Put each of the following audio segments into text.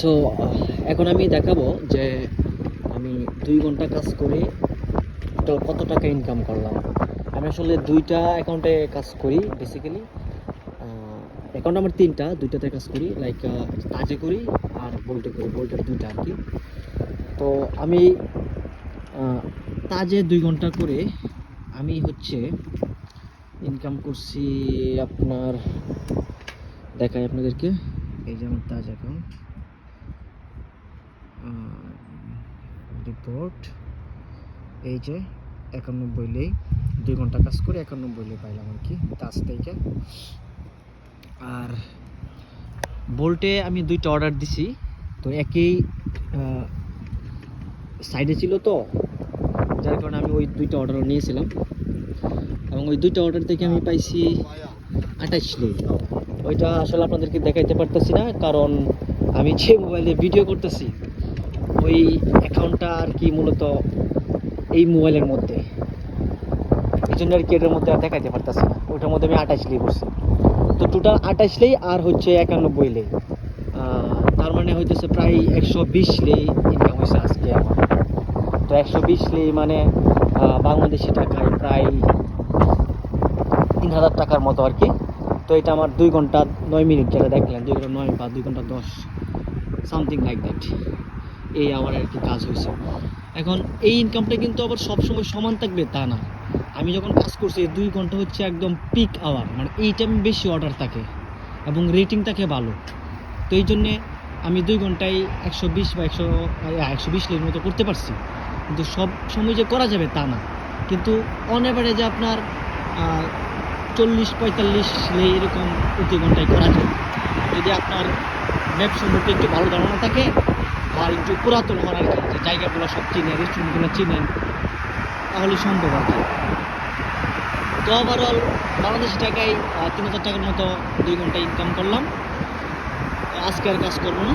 So এখন আমি দেখাবো যে আমি দুই ঘণ্টা কাজ করে কত টাকা ইনকাম করলাম। আমি আসলে দুইটা অ্যাকাউন্টে কাজ করি বেসিক্যালি অ্যাকাউন্ট আমার তিনটা, দুইটাতে কাজ করি লাইক তাজে করি আর বোল্টে করি বোল্টের দুইটা আর কি তো আমি তাজে দুই ঘণ্টা করে আমি হচ্ছে ইনকাম করছি আপনার, দেখাই আপনাদেরকে। এই যে আমার তাজ অ্যাকাউন্ট রিপোর্ট এই যে একানব্বই লেই দুই ঘণ্টা কাজ করে একানব্বই লে পাইলাম আর কি তাজ থেকে আর বোল্টে আমি দুইটা অর্ডার দিছি, তো একই সাইডে ছিল তো, যার কারণে আমি ওই দুইটা অর্ডারও নিয়েছিলাম। এবং ওই দুইটা অর্ডার থেকে আমি পাইছি আঠাশ লে ওইটা আসলে আপনাদেরকে দেখাইতে পারতেছি না, কারণ আমি যে মোবাইলে ভিডিও করতেছি ওই অ্যাকাউন্টটা আর কি মূলত এই মোবাইলের মধ্যে। এই জন্য আর কি এটার মধ্যে আর দেখাইতে পারতেছি না। ওইটার মধ্যে আমি আঠাশ লেই করছি তো টোটাল আঠাশ লেই আর হচ্ছে একানব্বই লেই। তার মানে হইতেছে প্রায় একশো বিশ লেই ইনকাম হয়েছে আজকে আমার। তো একশো বিশ লেই মানে বাংলাদেশি টাকায় প্রায় তিন হাজার টাকার মতো আর কি। তো এটা আমার দুই ঘণ্টা নয় মিনিট যেটা দেখলেন দুই ঘণ্টা নয় বা দুই ঘণ্টা দশ সামথিং লাইক দ্যাট এই আমার আর কি কাজ হয়েছে। এখন এই ইনকামটা কিন্তু আবার সবসময় সমান থাকবে তা না। আমি যখন কাজ করছি, এই দুই ঘণ্টা হচ্ছে একদম পিক আওয়ার মানে এই টাইমে বেশি অর্ডার থাকে এবং রেটিং থাকে ভালো। তো এই জন্যে আমি দুই ঘন্টায় একশো বিশ বা একশো একশো বিশ লের মতো করতে পারছি। কিন্তু সব সময় যে করা যাবে তা না। কিন্তু অন অ্যাভারেজে আপনার চল্লিশ পঁয়তাল্লিশ লে এরকম প্রতি ঘন্টায় করা যায়। যদি আপনার ম্যাপ সম্পর্কে একটু ভালো ধারণা থাকে আর একটু পুরাতন হওয়ার আর যে জায়গাগুলো সব চিনেন রেস্টুরেন্টগুলো চিনেন, তাহলে সম্ভব আর কি। তো ওভারঅল বাংলাদেশি টাকায় তিন হাজার টাকার মতো দুই ঘণ্টা ইনকাম করলাম। আজকে আর কাজ করব না।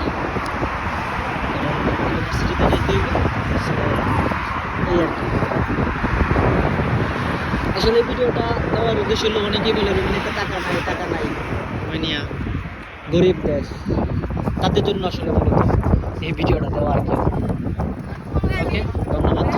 আসলে এই ভিডিওটা দেওয়ার উদ্দেশ্য হলো অনেকেই বলে রুমানিতে টাকা নাই টাকা নাই। রোমানিয়া গরিব দেশ, তাদের জন্য আসলে মূলত এই ভিডিওটা দেওয়া আর কি ওকে ধন্যবাদ